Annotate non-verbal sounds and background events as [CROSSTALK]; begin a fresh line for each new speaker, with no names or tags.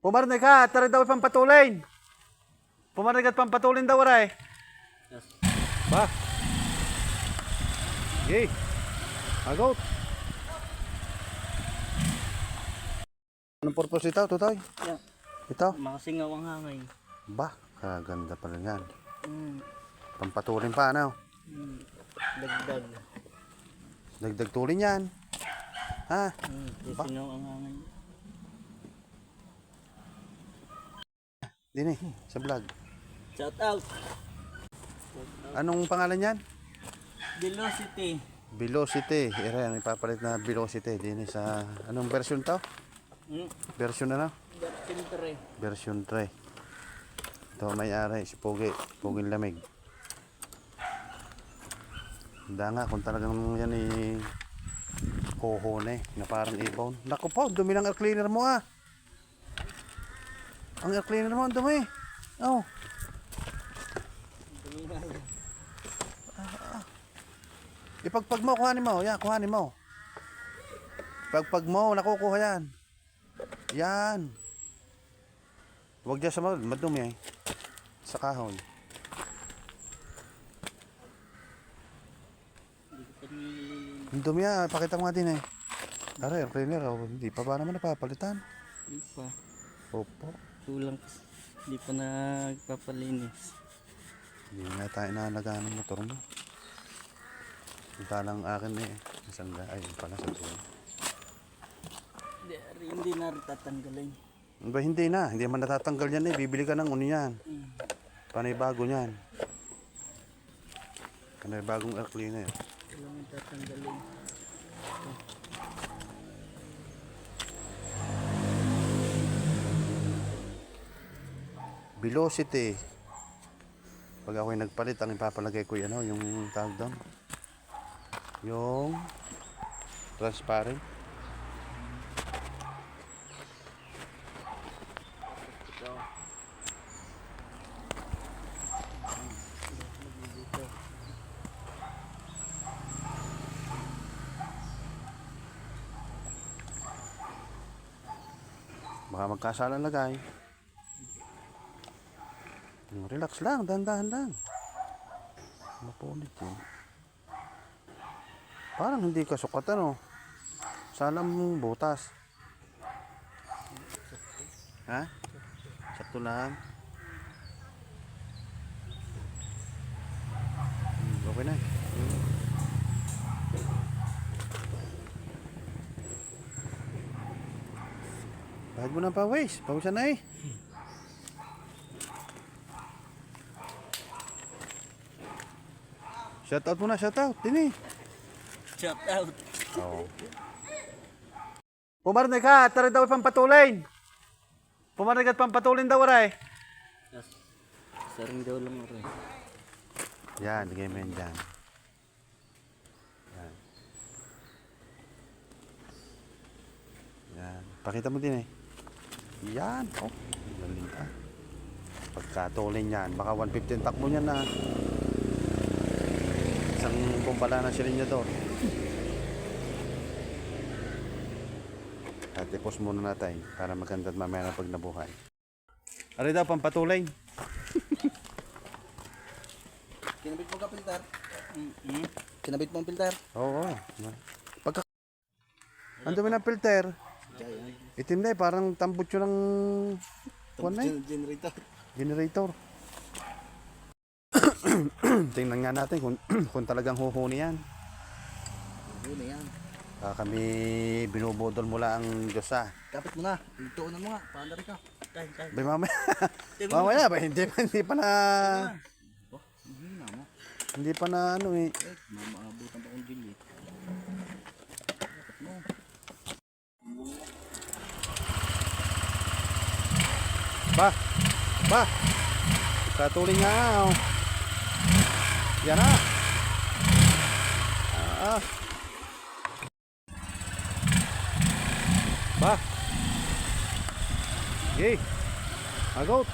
Pumarnig ka, tara daw pampatulin. Pumarnig at pampatulin daw aray.
Yes.
Ba? Okay. Agot. Anong purpose ito, tutoy?
Yeah.
Ito?
Makasingaw ang hangin.
Ba, kaganda pala yan.
Mm.
Pampatulin pa, ano?
Mm. Dagdag.
Dagdag tulin yan. Ha?
Mm. Kasingaw ang hangin.
Dini, sa vlog.
Shout out.
Anong pangalan yan?
Velocity.
Velocity. Ira, ang ipapalit na velocity. Dini sa, anong version to?
Mm.
Version ano?
Siyempre.
Version 3. Ito may-ari, si Pogi. Poging lamig. Handa nga kung talagang yan eh kohone na parang ibon. Naku po, dumi ng air cleaner mo ah. Ang air cleaner mo, ang dumi. Oh. Ipagpag mo, kuhanin mo. Yan, kuhanin mo. Pagpag mo, nakukuha yan. Yan. Huwag dyan sa mad- madumi eh. Sa kahon. Ang dumi ah, pakita mo nga din eh. Ara, air cleaner, oh, hindi pa ba naman napapalitan?
Hindi pa.
Opo.
Kulang. Hindi pa nagpapalinis.
Hindi nga tayo naalagaan ng motor mo. Lang akin eh. Isang ay, pala sa tuwa.
Hindi, na tatanggalin.
Ba, hindi na. Hindi man natatanggal yan eh. Bibili ka ng ano yan.
Mm.
Panay bago yan. Panay bagong air cleaner.
Kailangan tatanggalin.
Velocity. Pag ako'y nagpalit, ang ipapalagay ko yan, ano, yung tawag doon. Yung transparent. Baka magkasala lagay. Relax lang, dahan-dahan lang. Mapunit yun. Parang hindi ka sukat ano. Salam mong butas. Ha? Sakto lang. Hmm, Okay na. Bahag mo ng pawis. Pawisan na eh. Shout out muna, shout out. Dini.
Shout out.
Oo. Pumarnig ka, tara daw pampatulin. Pumarnig at pampatulin daw aray.
Yes. Saring daw lang rin.
Yan, lagay mo yan dyan. Yan. Yan. Pakita mo din eh. Yan. Oh, galing ka. Pagkatulin yan, baka 115 takbo niyan na. Isang bumbala ng silinyador. At i-post muna natin para maganda at mamaya na pag nabuhay. Ari daw, pampatulay. [LAUGHS]
Kinabit mo ka filter?
Mm-hmm.
Kinabit mo ang filter?
Oo. Pagka... Ang dumi ng filter. Itim na eh, parang tambutso ng eh,
Gen- generator.
generator. [CLEARS THROAT] Tingnan nga natin kung, [CLEARS THROAT] kung talagang huhuni yan.
Na yan.
Ah, kami binubudol mula ang Diyos ah.
Kapit mo na. Tuunan mo nga. Paandar ka.
Kain, kain.
Bay mamaya. [LAUGHS] mamaya ba? Hindi pa, hindi pa na...
Oh, hindi na mo.
Hindi pa na ano eh.
Eh, mamaabutan pa kong. Kapit mo.
Ba? Ba? Katuloy nga oh. Yan na. Ah. Ba? Okay. Agot.